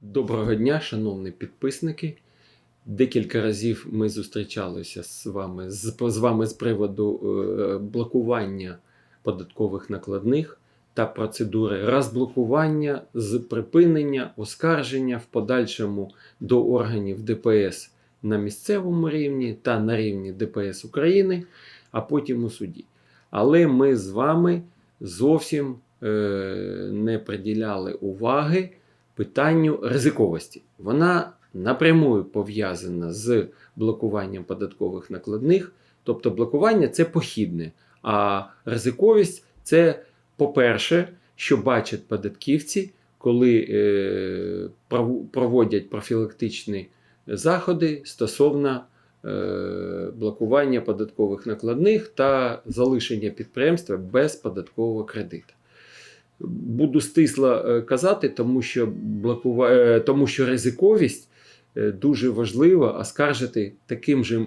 Доброго дня, шановні підписники. Декілька разів ми зустрічалися з вами з, з вами з приводу е, блокування податкових накладних та процедури розблокування з припинення, оскарження в подальшому до органів ДПС на місцевому рівні та на рівні ДПС України, а потім у суді. Але ми з вами зовсім е, не приділяли уваги питанню ризиковості. Вона напряму пов'язана з блокуванням податкових накладних. Тобто блокування це похідне, а ризиковість це, по-перше, що бачать податківці, коли е, проводять профілактичні заходи стосовно е, блокування податкових накладних та залишення підприємства без податкового кредиту. Буду стисло е, казати, тому що, блокува... е, тому що ризиковість е, дуже важливо оскаржити таким же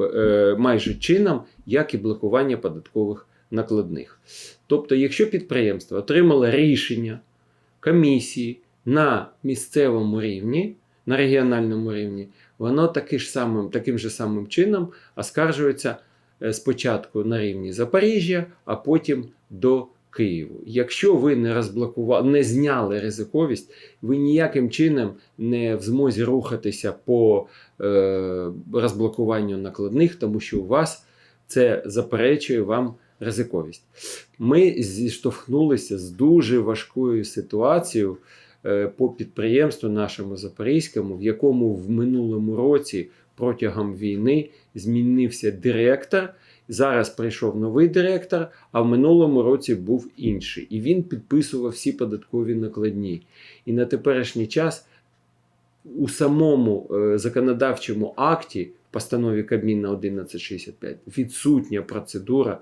е, майже чином, як і блокування податкових накладних. Тобто, якщо підприємство отримало рішення комісії на місцевому рівні, на регіональному рівні, воно таки ж самим, таким же самим чином оскаржується спочатку на рівні Запоріжжя, а потім до Києву. Якщо ви не розблокували, не зняли ризиковість, ви ніяким чином не в змозі рухатися по е, розблокуванню накладних, тому що у вас це заперечує вам ризиковість. Ми зіштовхнулися з дуже важкою ситуацією е, по підприємству нашому запорізькому, в якому в минулому році протягом війни змінився директор. Зараз прийшов новий директор, а в минулому році був інший. І він підписував всі податкові накладні. І на теперішній час у самому е, законодавчому акті, постанові Кабміна 1165, відсутня процедура,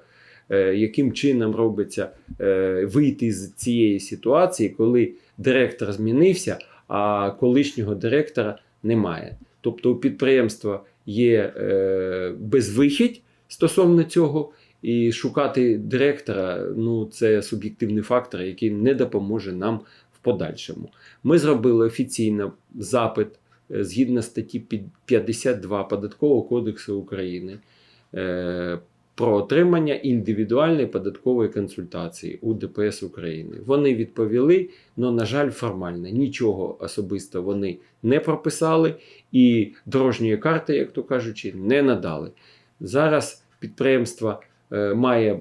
е, яким чином робиться е, вийти з цієї ситуації, коли директор змінився, а колишнього директора немає. Тобто у підприємства є безвихідь стосовно цього, і шукати директора ну, це суб'єктивний фактор, який не допоможе нам в подальшому. Ми зробили офіційно запит е, згідно статті 52 Податкового кодексу України е, про отримання індивідуальної податкової консультації у ДПС України. Вони відповіли, але, на жаль, формально нічого особисто вони не прописали і дорожньої карти, як то кажучи, не надали. Зараз підприємство е, має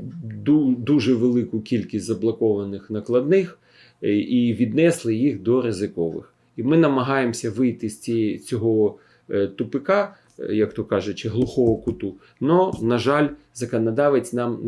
дуже велику кількість заблокованих накладних е, і віднесли їх до ризикових. І ми намагаємося вийти з цього е, тупика, як то кажучи, глухого куту. Но, на жаль, законодавець нам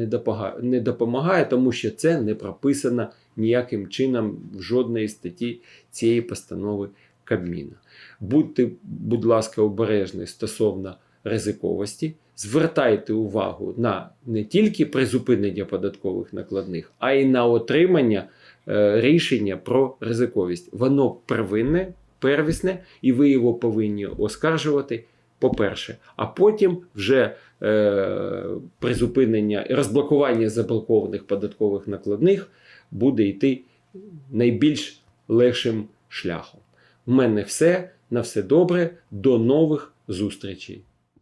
не допомагає, тому що це не прописано ніяким чином в жодної статті цієї постанови Кабміна. Будьте, будь ласка, обережні стосовно ризиковості. Звертайте увагу на не тільки призупинення податкових накладних, а й на отримання е, рішення про ризиковість. Воно первинне, первісне, і ви його повинні оскаржувати. По-перше, а потім вже е, призупинення розблокування заблокованих податкових накладних буде йти найбільш легшим шляхом. У мене все. На все добре. До нових зустрічей.